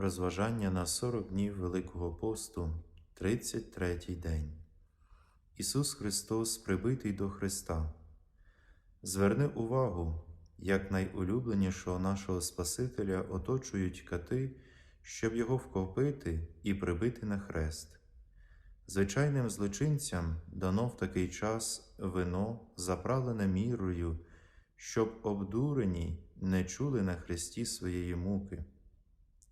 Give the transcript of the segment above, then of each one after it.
Розважання на 40 днів Великого посту, 33 день. Ісус Христос прибитий до Христа. Зверни увагу, як найулюбленішого нашого Спасителя оточують кати, щоб його вкопити і прибити на хрест. Звичайним злочинцям дано в такий час вино, заправлене мірою, щоб обдурені не чули на хресті своєї муки.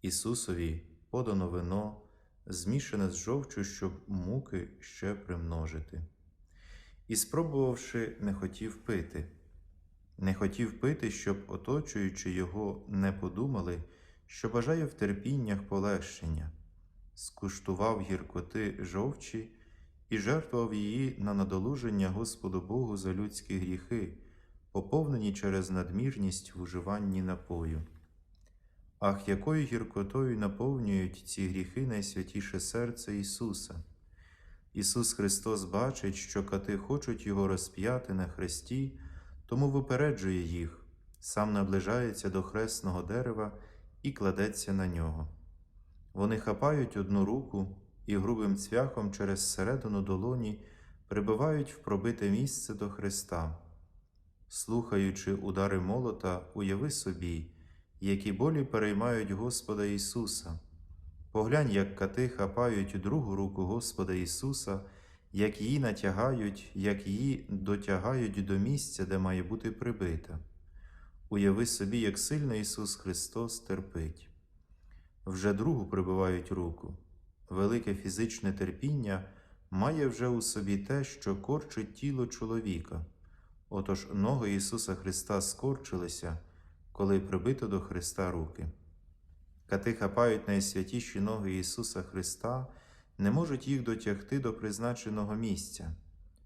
Ісусові подано вино, змішане з жовчу, щоб муки ще примножити. І, спробувавши, не хотів пити. Не хотів пити, щоб, оточуючи його, не подумали, що бажає в терпіннях полегшення, скуштував гіркоти жовчі і жертвував її на надолуження Господу Богу за людські гріхи, поповнені через надмірність в уживанні напою. Ах, якою гіркотою наповнюють ці гріхи найсвятіше серце Ісуса. Ісус Христос бачить, що кати хочуть Його розп'яти на хресті, тому випереджує їх, сам наближається до хресного дерева і кладеться на нього. Вони хапають одну руку і грубим цвяхом через середину долоні прибивають в пробите місце до Христа. Слухаючи удари молота, уяви собі, які болі переймають Господа Ісуса. Поглянь, як кати хапають другу руку Господа Ісуса, як її натягають, як її дотягають до місця, де має бути прибита. Уяви собі, як сильно Ісус Христос терпить. Вже другу прибивають руку. Велике фізичне терпіння має вже у собі те, що корчить тіло чоловіка. Отож ноги Ісуса Христа скорчилися, коли прибито до Христа руки. Кати хапають найсвятіші ноги Ісуса Христа, не можуть їх дотягти до призначеного місця,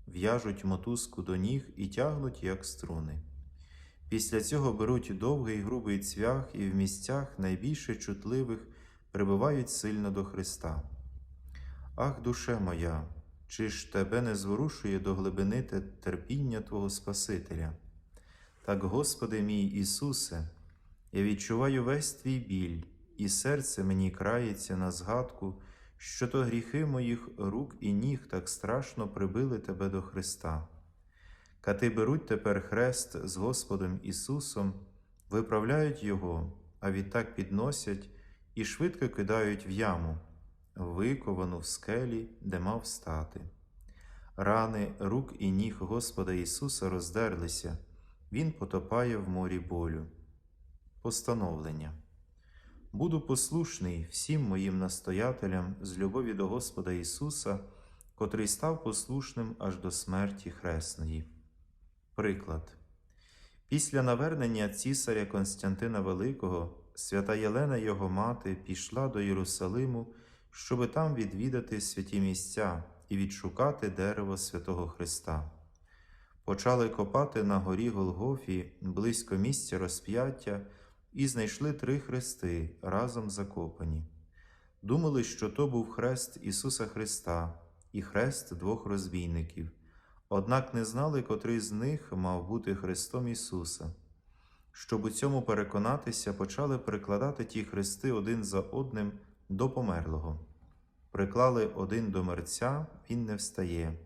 в'яжуть мотузку до ніг і тягнуть, як струни. Після цього беруть довгий грубий цвях і в місцях найбільше чутливих прибивають сильно до Христа. Ах, душе моя, чи ж тебе не зворушує до глибини терпіння Твого Спасителя? Так, Господи мій Ісусе, я відчуваю весь твій біль, і серце мені крається на згадку, що то гріхи моїх рук і ніг так страшно прибили тебе до Христа. Кати беруть тепер хрест з Господом Ісусом, виправляють Його, а відтак підносять і швидко кидають в яму, виковану в скелі, де мав стати. Рани рук і ніг Господа Ісуса роздерлися, Він потопає в морі болю. Постановлення. Буду послушний всім моїм настоятелям з любові до Господа Ісуса, котрий став послушним аж до смерті Хресної. Приклад. Після навернення цісаря Константина Великого свята Єлена його мати пішла до Єрусалиму, щоби там відвідати святі місця і відшукати дерево святого Христа. Почали копати на горі Голгофі близько місця розп'яття і знайшли три хрести разом закопані. Думали, що то був хрест Ісуса Христа і хрест двох розбійників, однак не знали, котрий з них мав бути Христом Ісуса. Щоб у цьому переконатися, почали прикладати ті хрести один за одним до померлого. Приклали один до мерця, він не встає,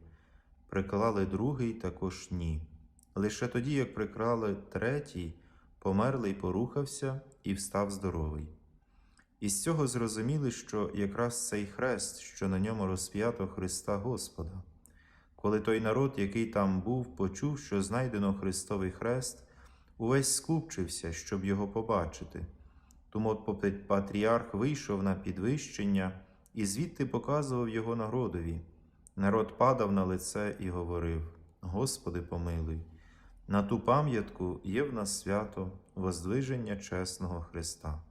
приклали другий також ні. Лише тоді, як приклали третій, померлий порухався і встав здоровий. І з цього зрозуміли, що якраз цей хрест, що на ньому розп'ято Христа Господа. Коли той народ, який там був, почув, що знайдено Христовий хрест, увесь скупчився, щоб його побачити. Тому патріарх вийшов на підвищення і звідти показував його народові. Народ падав на лице і говорив: Господи, помилуй! На ту пам'ятку є в нас свято Воздвиження чесного Христа.